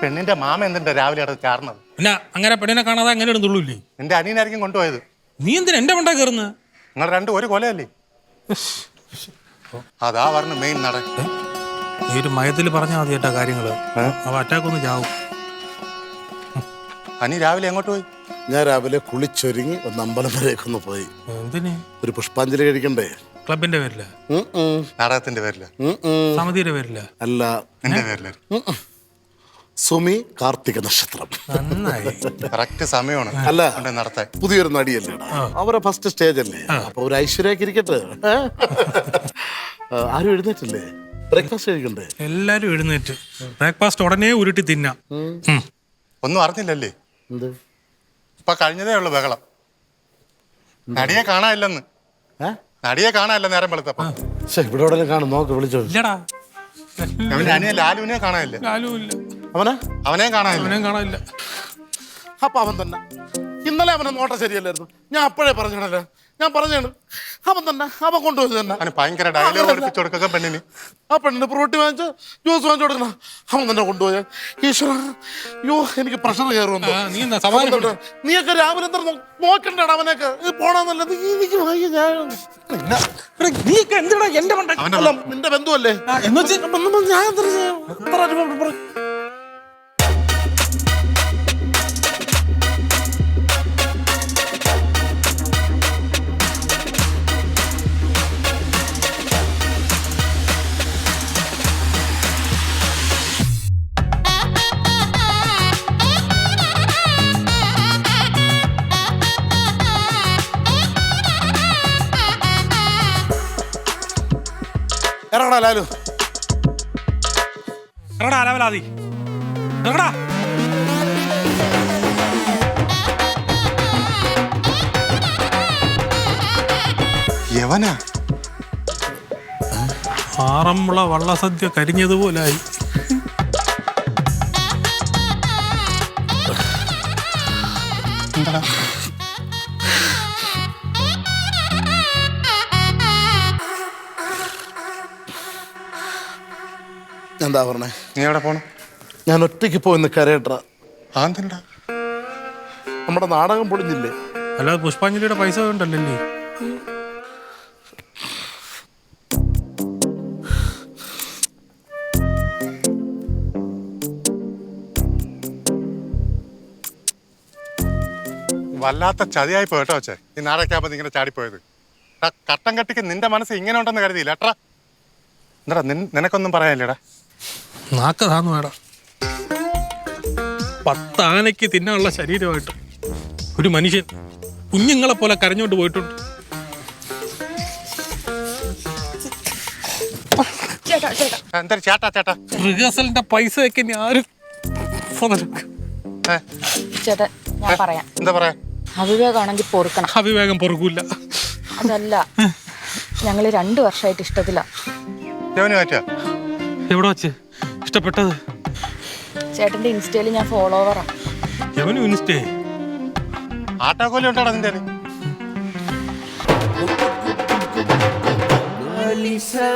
പെണ്ണിന്റെ മാമ എന്തിന്റെ രാവിലെ അവിടെ കാരണം പിന്നെ അങ്ങനെ പെണ്ണിനെ കാണാതെ അങ്ങനെ ഇടുന്നുള്ളൂല്ലേ? നിന്റെ അനിയനായിരിക്കും കൊണ്ടുപോയത്. നീ എന്തിനാ എന്റെ മണ്ട കയറുന്നത് നിങ്ങൾ രണ്ടും ഒരു കൊലയല്ലേ? അതാ പറഞ്ഞു മെയിൻ നട നീ ഒരു മയത്തിൽ പറഞ്ഞാൽ മതി കേട്ടാ കാര്യങ്ങൾ. അവ അറ്റാക്ക് ഒന്ന് ചാവും. അനി രാവിലെ എങ്ങോട്ട് പോയി? ഞാൻ രാവിലെ കുളിച്ചൊരുങ്ങി ഒന്ന് അമ്പലം വരേക്കൊന്ന് പോയി. എന്തിന്? ഒരു പുഷ്പാഞ്ജലി കഴിക്കണ്ടേ? ക്ലബിന്റെ പേരില്ല ഉം ഉം. നാടകത്തിന്റെ പേരിൽ. ഉം ഉം. സമിതിയുടെ പേരില്ല അല്ല. എന്റെ പേരിൽ. സുമി കാർത്തിക നക്ഷത്രം. നന്നായി. കറക്റ്റ് സമയമാണ്. അല്ല. കൊണ്ട് നടത്താൻ പുതിയൊരു നടിയല്ലേ? അവരെ ഫസ്റ്റ് സ്റ്റേജ് അല്ലേ? അപ്പൊ ഒരു ഐശ്വര്യക്ക് ഇരിക്കട്ടെ ആരും എഴുന്നേറ്റില്ലേ? ബ്രേക്ക്ഫാസ്റ്റ് കഴിക്കണ്ടേ? എല്ലാരും എഴുന്നേറ്റ്. ബ്രേക്ക്ഫാസ്റ്റ് ഉടനെ ഉരുട്ടി തിന്ന. ഒന്നും അറിഞ്ഞില്ലല്ലേ? എന്ത്? ഇപ്പൊ കഴിഞ്ഞതേ ഉള്ളു ബഹളം. നടിയെ കാണാനില്ലെന്ന്. നടിയെ കാണാനില്ല നേരം വെളുത്തപ്പോ. ഇവിടെ കാണും. നോക്ക് വിളിച്ചോ ഇല്ലടാ. ലാലുവിനെ കാണാനില്ല. ലാലും അവനെ? അവനെയും കാണാനില്ല. അവനെയും കാണാനില്ല. അപ്പൊ അവൻ തന്നെ. ഇന്നലെ അവനെ നോട്ട ശരിയല്ലായിരുന്നു. ഞാൻ അപ്പോഴേ പറഞ്ഞിടല്ലേ ഞാൻ പറഞ്ഞാണ് അവൻ തന്നെ. അവൻ കൊണ്ടുപോയി തന്നെ. അവന് ഭയങ്കര ഡയലോഗ് പഠിപ്പിച്ചു കൊടുക്കുക പെണ്ണിന്. ആ പെണ്ണിന് ഫ്രൂട്ടി വാങ്ങിച്ച് ജ്യൂസ് വാങ്ങിച്ചു കൊടുക്കണം. അവൻ തന്നെ കൊണ്ടുപോയാ. ഈശ്വര യോ എനിക്ക് പ്രഷർ കയറുന്നു ആ, നീ സമാധാനം നീയൊക്കെ രാവിലെ എന്താ നോ- നോക്കണ്ടേടാ അവനൊക്കെ ഇത് പോണാന്നല്ലത് എനിക്ക് വയ്യ ഞാൻ നിന്നെ- നീക്ക് എന്തിനാ എന്റെ മണ്ട അവന്റെ നിന്റെ ബന്ധുവല്ലേ? എന്നുവെച്ച് ഞാൻ എത്ര അനുഭവം പറ. ഇറങ്ങടാ ലാലു. ഇറങ്ങടാ അലവലാതി ഇറങ്ങടാ. യവനാ? ആറമ്മുള വള്ളസദ്യ കരിഞ്ഞതുപോലായി. എന്താടാ? എന്താ പറഞ്ഞേ? നീ എവിടെ പോണം? ഞാൻ ഒറ്റയ്ക്ക് പോയി നിൽക്കരേട്ട ആന്തിണ്ടാ നമ്മുടെ നാടകം പൊളിഞ്ഞില്ലേ? അല്ലാതെ പുഷ്പാഞ്ജലിയുടെ പൈസ ഉണ്ടല്ലേ വല്ലാത്ത ചതിയായി പോയിട്ടോ വെച്ചേ ഈ നാടകയ്ക്കാപ്പ ഇങ്ങനെ ചാടിപ്പോയത്. എടാ, കട്ടം കട്ടിക്ക് നിന്റെ മനസ്സ് ഇങ്ങനെ ഉണ്ടെന്ന് കരുതിയില്ല. എട്ടാ എന്താ നിനക്കൊന്നും പറയാനില്ലടാ. നാക്ക് വേണം പത്താനയ്ക്ക് തിന്നാനുള്ള ശരീരമായിട്ട് ഒരു മനുഷ്യൻ കുഞ്ഞുങ്ങളെ പോലെ കരഞ്ഞോണ്ട് പോയിട്ടുണ്ട്. ചേട്ടാ ചേട്ടാ. എന്താ ചേട്ടാ ചേട്ടാ? റിഹേഴ്സലിന്റെ പൈസയൊക്കെ ഇനി ആരും ചേട്ടാ ഞാൻ പറയാം. എന്താ പറയാ? അവിവേകാണെങ്കിൽ പൊറുക്കണം. അവിവേകം പൊറുക്കൂല. അതല്ല ഞങ്ങൾ രണ്ടു വർഷമായിട്ട് ഇഷ്ടത്തില്ല എവിടെ വെച്ച്? ഇഷ്ടപ്പെട്ടത്? ചേട്ടന്റെ ഇൻസ്റ്റയിൽ ഞാൻ ഫോളോവറാ. എവനും ഇൻസ്റ്റേ? ആട്ടാക്കോലി ഉണ്ടാടാ നിന്റെ Lisa